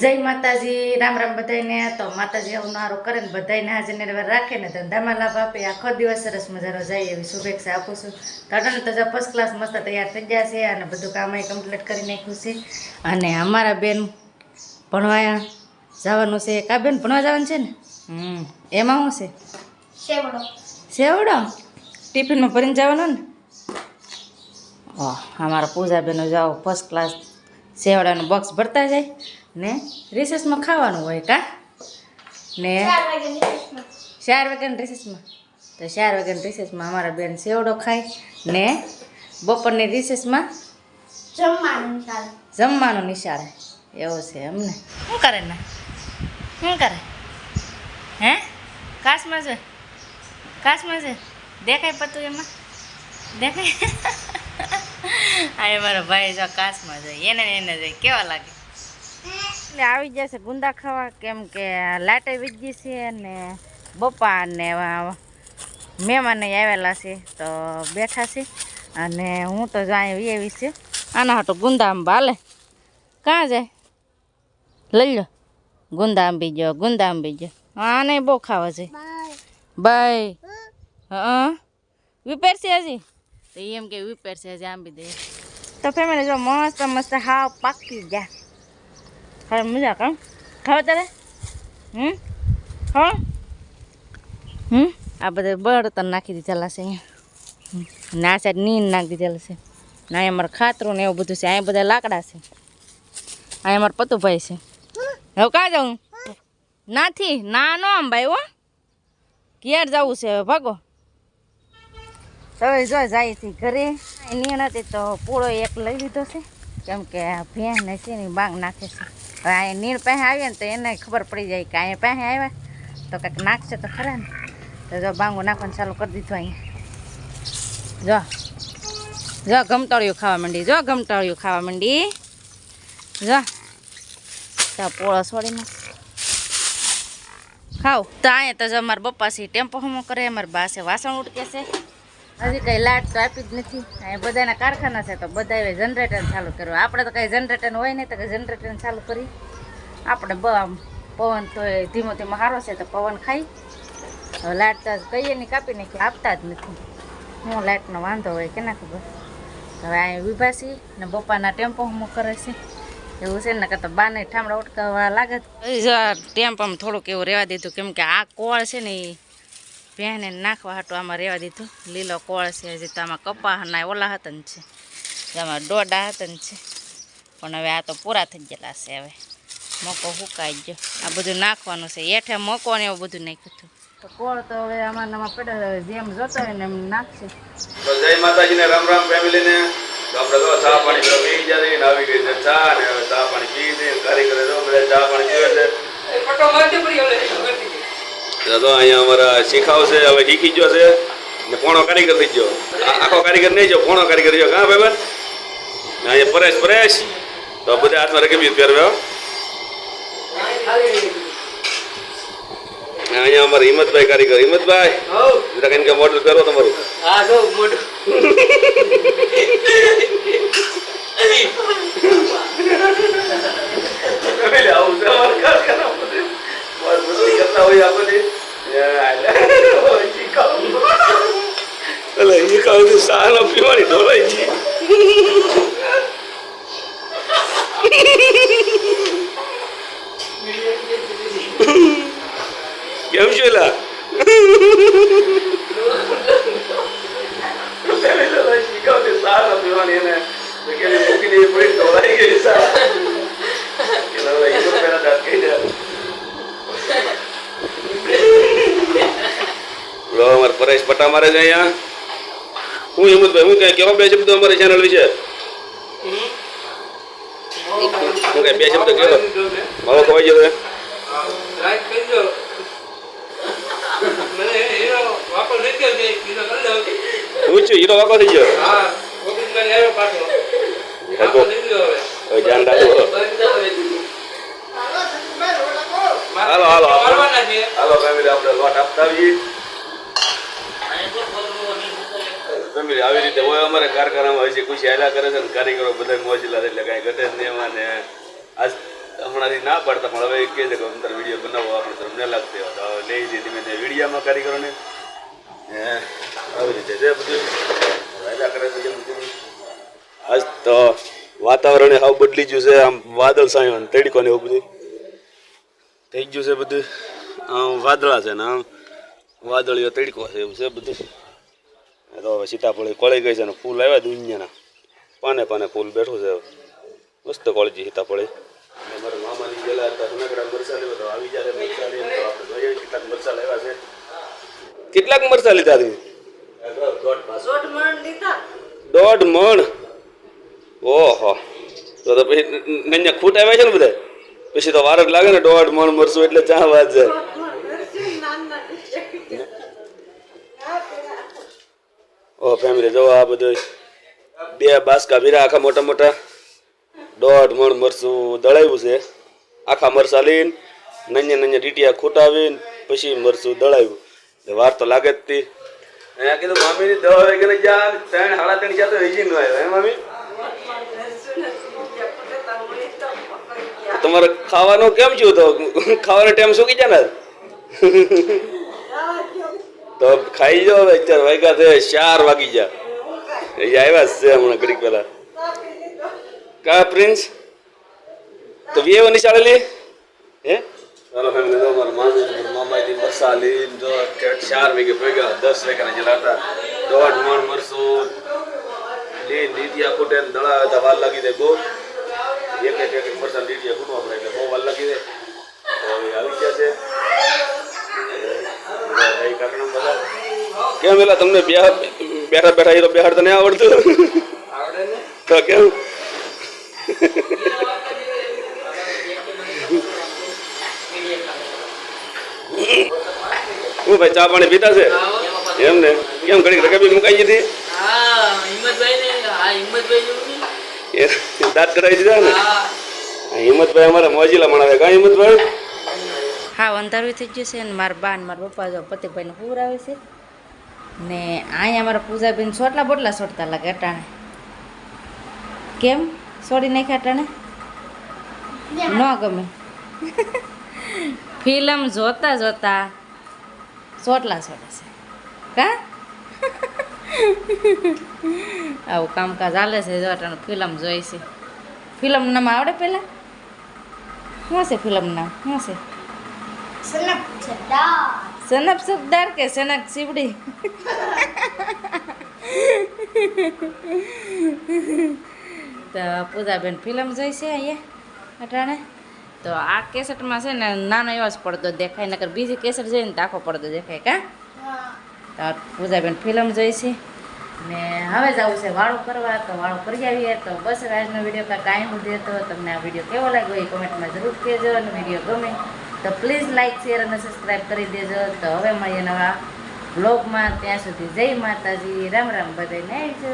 જય માતાજી, રામ રામ બધાને તો માતાજી આવું નારો કરે ને બધાને હાજર ને રાખે ને ધંધામાં લાભ આપે. આખો દિવસ સરસ મજાનો જાય એવી શુભેચ્છા આપું છું. તડન તો ફર્સ્ટ ક્લાસ મસ્ત તૈયાર થઈ ગયા છે અને બધું કામ કમ્પ્લીટ કરી નાખ્યું છે. અને અમારા બેન ભણવા જવાનું છે. કા બેન ભણવા જવાનું છે ને? હમ. એમાં શું છે? સેવડો સેવડો ટિફિનમાં ભરીને જવાનું ને? ઓહ અમારા પૂજાબેનો જાઓ ફર્સ્ટ ક્લાસ સેવડાનું બોક્સ ભરતા જાય ને રિસેસમાં ખાવાનું હોય કા? ને ચાર વાગ્યાની રિસેસમાં. ચાર વાગ્યાની રિસેસમાં તો ચાર વાગ્યાની રિસેસમાં અમારા બેન સેવડો ખાય ને બપોરની રિસેસમાં જમવાનું જમવાનું નિશાળે. એવું છે એમને શું કરે ને? શું કરે? હે? કાશમાં છે? કાશમાં છે? દેખાય પતું એમાં? દેખાય? આ મારો ભાઈ જો કાશમાં જાય એને એને જાય કેવા લાગે? એટલે આવી જશે ગુંદા ખાવા, કેમ કે લાટે વીજી છે ને બપા ને મહેમાન આવેલા છે, તો બેઠા છે. અને હું તો જાય એવી છે. આના ગુંદા આમ હાલે કાં જાય? લઈ લો ગુંદા આંબી ગયો ગુંદા આંબી ગયો આને બહુ ખાવા છે. બાય. હા વિપેરશે હજી? તો એમ કે વિપેરશે હજી આંબી દે. તો ફેમિલી જો મસ્ત મસ્ત હાવ પાકી ગયા. હવે મજા કામ ખાવ તારે? હમ? હા હમ? આ બધા બળતર નાખી દીધેલા છે અહીંયા. ના સાહેબ સાઈડ નીન નાખી દીધેલા છે. ને અહીંયા અમારે ખાતરું ને એવું બધું છે. અહીંયા બધા લાકડા છે. અહીંયા અમારે પતુભાઈ છે. હવે કાં જાઉં નાથી ના નો આમ ભાઈ હો. ક્યારે જવું છે હવે, ભાગો. હવે જો જાય છે ઘરે. નીણ હતી તો પૂળો એક લઈ લીધો છે. કેમ કે ભેંસ ને છે ને બાંગ નાખે છે. હવે આ નીણ પાસે આવીએ ને તો એને ખબર પડી જાય કે અહીંયા પાસે આવ્યા. તો કંઈક નાખશે તો ખરા ને. તો જો બાંગો નાખવાનું ચાલુ કરી દીધું અહીંયા. જો. જો ગમતાળિયું ખાવા માંડી, જો ગમતાળિયું ખાવા માંડી. જો. ત્યાં પોળા સોળીમાં ખાવ તો અહીંયા તો અમારા બપ્પા છે ટેમ્પો હમો કરે, અમારા બા છે વાસણ ઉડકે છે. હજી કંઈ લાઇટ તો આપી જ નથી. અહીંયા બધાના કારખાના છે, તો બધા જનરેટર ચાલુ કર્યું આપણે તો કંઈ જનરેટર હોય નહીં, તો કંઈ જનરેટર ચાલુ કરી. આપણે બ આમ પવન તો એ ધીમો ધીમો સારો છે, તો પવન ખાઈ. હવે લાઇટ તો કહીએ નહીં, કાપી નાખી આપતા જ નથી. હું લાઇટનો વાંધો હોય કે ના ખબર? હવે અહીંયા વિભાસી ને બપ્પાના ટેમ્પો હમો કરે છે. એવું છે ને કે તો બાને ઠામડા ઉટકાવવા લાગે જો. આમ થોડુંક એવું રહેવા દીધું કેમ કે આ કોળ છે ને એ પહેને નાખવા હાટું આમાં રહેવા દીધું. લીલો કોળ છે હજી તો આમાં કપાહના ઓલા હતા ને છે આમાં દોડા હતા ને છે. પણ હવે આ તો પૂરા થઈ ગયેલા છે હવે. મોકો સુકાઈ ગયો. આ બધું નાખવાનું છે. એઠે મોકો ને એવું બધું નાખ્યું હતું. તો કોળ તો હવે આમાં નમાં પડે જેમ જોતો હોય ને એમ નાખશે. તો જય માતાજીને રામ રામ ફેમિલીને તો આપણે તો ચા પાણી બધા પી ગયા ને આવી ગઈ છે ચા ને હવે ચા પાણી પી છે કારીગરે તો બધા ચા પાણી પીવે છે. તો અહીંયા અમારા શીખાવશે હવે શીખી ગયો છે. ને પોણો કારીગર થઈ ગયો. આખો કારીગર નહીં જો પોણો કારીગર જો. કાં ભાઈ અહીંયા પરેશ પરેશ. તો બધા હાથમાં રકમી હો. ને અહીંયા અમારે હિંમતભાઈ કારીગર. હિંમતભાઈ જરા કઈ મોડલ પહેરો તમારું. હા જો મોડલ. એટલે એ છું પીવાની ઢોલાઈ છે કેમ છે એલા શીખવતી સાનો પીવાની એને તો કે એને મૂકીને એ પડી ઢોલાઈ ગઈ સા કે હવે એ તો પેલા દાંત કહી દે છે અમારે પરેશ પટ્ટા મારે છે અહીંયા. હું હિંમતભાઈ હું કહેવા બે શબ્દો અમારી ચેનલ વિશે? હું કઈ બે શબ્દ કહેવા મારો ખવાઈ જતો હું છું હીરો વાકો થઈ ગયો ધ્યાન રાખો હાલો હાલો હાલો છે હાલો ફેમિલી આપણે લોટ આપતા આવીએ. ફેમિલી આવી રીતે હોય અમારે કારખાનામાં હજી ખુશી હાલ્યા કરે છે ને કારીગરો બધા મોજલા એટલે કાંઈ ઘટે જ નહીં એમાં ને આજ હમણાંથી ના પાડતા પણ હવે કહે છે કે અંદર વીડિયો બનાવો આપણે તમને લાગતી હોય તો લઈ જઈએ ધીમે ધીમે વિડીયામાં કારીગરોને આવી રીતે છે બધું? કરે છે આજ તો વાતાવરણ હાવ બદલી ગયું છે, આમ વાદળ સાયો તડકો ને એવું બધું. થઈ ગયું છે બધું. આમ વાદળા છે ને આમ વાદળીઓ તડકો છે એવું છે બધું. તો હવે સીતાફળી કોળી ગઈ છે ને ફૂલ આવ્યા દુનિયાના. પાને પાને ફૂલ બેઠું છે મસ્ત કોળી છે સીતાફળી મારા મામાની ગયેલા હતા, જુનાગઢ મરસા લેવા તો આવી જાય મરસા લઈને આપણે જોઈએ કેટલાક મરસા લેવા છે. કેટલાક મરચા લીધા તમે દોઢ મણ ઓહો. તો તો પછી નન્યા ખૂટ આવ્યા છે ને બધા? પછી તો વાર જ લાગે ને દોઢ મણ મરસું એટલે ચા વાત છે. ઓ ફેમિલી જો આ બધું બે બાસકા ભીરા આખા મોટા મોટા. દોઢ મણ મરસું દળાવ્યું છે. આખા મરસા લઈને નન્ય નન્ય ડીટીયા ખૂટાવીને પછી મરસું દળાવ્યું. વાર તો લાગે જ તી. અહીંયા કીધું મામીની દવા વગેરે જા ત્રણ સાડા ત્રણ જ્યાં તો હજી ન આવ્યો હે મામી? તમારે ખાવાનું કેમ છું તો? ખાવાનો ટાઈમ સુકી જાય ને? તો ખાઈ જાઓ હવે અત્યારે વાગ્યા છે ચાર વાગી જા એ આવ્યા જ છે હમણાં ઘડીક પહેલા. કા પ્રિન્સ? તો વીએ નિશાળેલી? હે? મારા મામાથી મરસા લઈને જો ઠેઠ ચાર વાગે ભેગા દસ વાગ્યાના જેલા હતા દોઢ મણ મરસું લઈને દીતિયા ફૂટે ને દળા હતા વાર લાગી બહુ એક એક એક મરસા દીતિયા ફૂટવા પડે એટલે બહુ વાર લાગી દે હવે આવી ગયા છે કેમ એલા તમને બેહા બેઠા બેઠા એ તો બેહાડ તને આવડતું આવડે ને તો કેમ હું ભાઈ ચા પાણી પીતા છે? એમ ને? કેમ ઘડીક રકાબી મુકાઈ એ દાંત કરાવી દીધા ને? હિંમતભાઈ અમારા મોજીલા મણાવે કા હિંમતભાઈ? હા અંધારું થઈ ગયું છે ને મારા બા ને મારા પપ્પા જો પતિભાઈને પૂર આવે છે. ને અહીંયા મારા પૂજાબેન સોટલા બોટલા સોટતા લાગે અટાણે. કેમ? સોડી નાખ્યા અટાણે? ન ગમે. ફિલ્મ જોતા જોતા ચોટલા સોટે છે. કા? આવું કામકાજ હાલે છે જો અટાણે ફિલ્મ જોઈ છે. ફિલ્મ નામ આવડે પહેલાં શું છે ફિલ્મ નામ? શું છે? સનપ સરદાર. કે સનક સીવડી તો પૂજાબેન ફિલ્મ જોઈ છે અહીંયા અટાણે? તો આ કેસેટમાં છે ને નાનો એવો જ પડદો દેખાય, નકર બીજી કેસેટ જોઈને તો આખો પડદો દેખાય, કા? તો પૂજાબેન ફિલ્મ જોઈ છે. ને હવે જવું છે વાળું કરવા, તો વાળું કરી આવીએ. તો બસ આજનો વીડિયો કાંઈ કાંઈ સુધી હતો તમને આ વીડિયો કેવો લાગ્યો એ કોમેન્ટમાં જરૂર કહેજો, અને વીડિયો ગમે તો પ્લીઝ લાઇક શેર અને સબસ્ક્રાઈબ કરી દેજો. તો હવે મળીએ નવા બ્લોગમાં ત્યાં સુધી જય માતાજી. રામ રામ બધાને આવજો